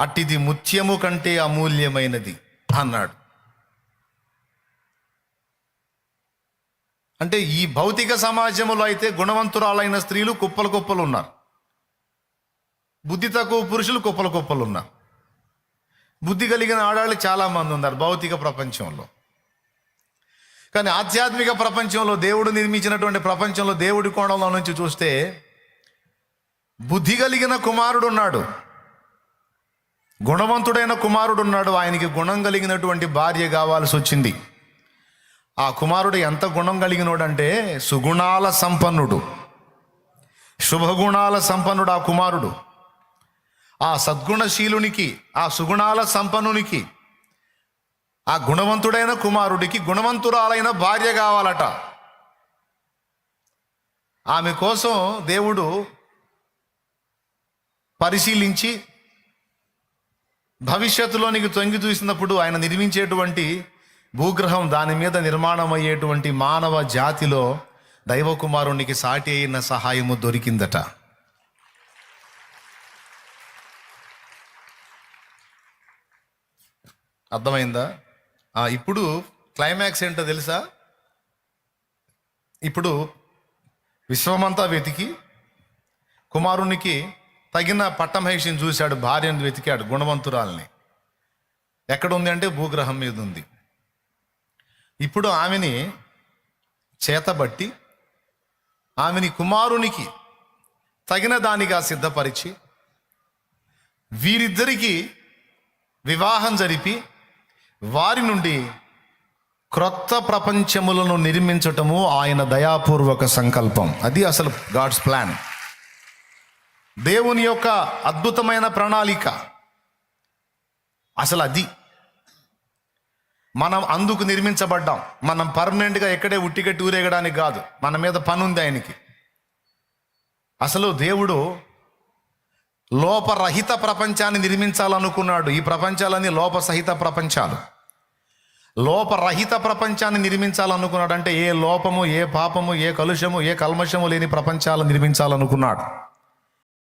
అట్టిది ముత్యము కంటే అమూల్యమైనది అన్నాడు. అంటే ఈ భౌతిక సమాజంలో అయితే గుణవంతురాలైన స్త్రీలు కుప్పలు కుప్పలు ఉన్నారు. బుద్ధి తక్కువ పురుషులు కుప్పలు కుప్పలు ఉన్నారు. బుద్ధి కలిగిన ఆడాళ్ళు చాలామంది ఉన్నారు భౌతిక ప్రపంచంలో. కానీ ఆధ్యాత్మిక ప్రపంచంలో దేవుడు నిర్మించినటువంటి ప్రపంచంలో దేవుడి కోణంలో నుంచి చూస్తే బుద్ధి కలిగిన కుమారుడు ఉన్నాడు. గుణవంతుడైన కుమారుడు ఉన్నాడు ఆయనకి గుణం కలిగినటువంటి భార్య కావాల్సి వచ్చింది. ఆ కుమారుడు ఎంత గుణం కలిగినోడంటే సుగుణాల సంపన్నుడు. శుభగుణాల సంపన్నుడు ఆ కుమారుడు. ఆ సద్గుణశీలునికి ఆ సుగుణాల సంపన్నునికి ఆ గుణవంతుడైన కుమారుడికి గుణవంతురాలైన భార్య కావాలట. ఆమె కోసం దేవుడు పరిశీలించి భవిష్యత్తులో నీకు తొంగి చూసినప్పుడు ఆయన నిర్మించేటువంటి భూగ్రహం దాని మీద నిర్మాణం అయ్యేటువంటి మానవ జాతిలో దైవకుమారునికి సాటి అయిన సహాయము దొరికిందట. అర్థమైందా? ఇప్పుడు క్లైమాక్స్ ఏంటో తెలుసా? ఇప్పుడు విశ్వమంతా వెతికి కుమారునికి తగిన పట్టమహిషిని చూశాడు భార్యను వెతికాడు గుణవంతురాల్ని. ఎక్కడ ఉంది అంటే భూగ్రహం మీద ఉంది ఇప్పుడు ఆమెని చేతబట్టి ఆమెని కుమారునికి తగిన దానిగా సిద్ధపరిచి వీరిద్దరికీ వివాహం జరిపి వారి నుండి క్రొత్త ప్రపంచములను నిర్మించటము ఆయన దయాపూర్వక సంకల్పం. అది అసలు గాడ్స్ ప్లాన్. దేవుని యొక్క అద్భుతమైన ప్రణాళిక. అసలు అది. మనం అందుకు నిర్మించబడ్డాం. మనం పర్మనెంట్గా ఎక్కడే ఉట్టిగట్టి ఊరేగడానికి కాదు. మన మీద పని ఉంది ఆయనకి. అసలు దేవుడు లోపరహిత ప్రపంచాన్ని నిర్మించాలనుకున్నాడు. ఈ ప్రపంచాలన్నీ లోపసహిత ప్రపంచాలు. లోపరహిత ప్రపంచాన్ని నిర్మించాలనుకున్నాడు అంటే ఏ లోపము ఏ పాపము ఏ కలుషము ఏ కల్మషము లేని ప్రపంచాలు నిర్మించాలనుకున్నాడు.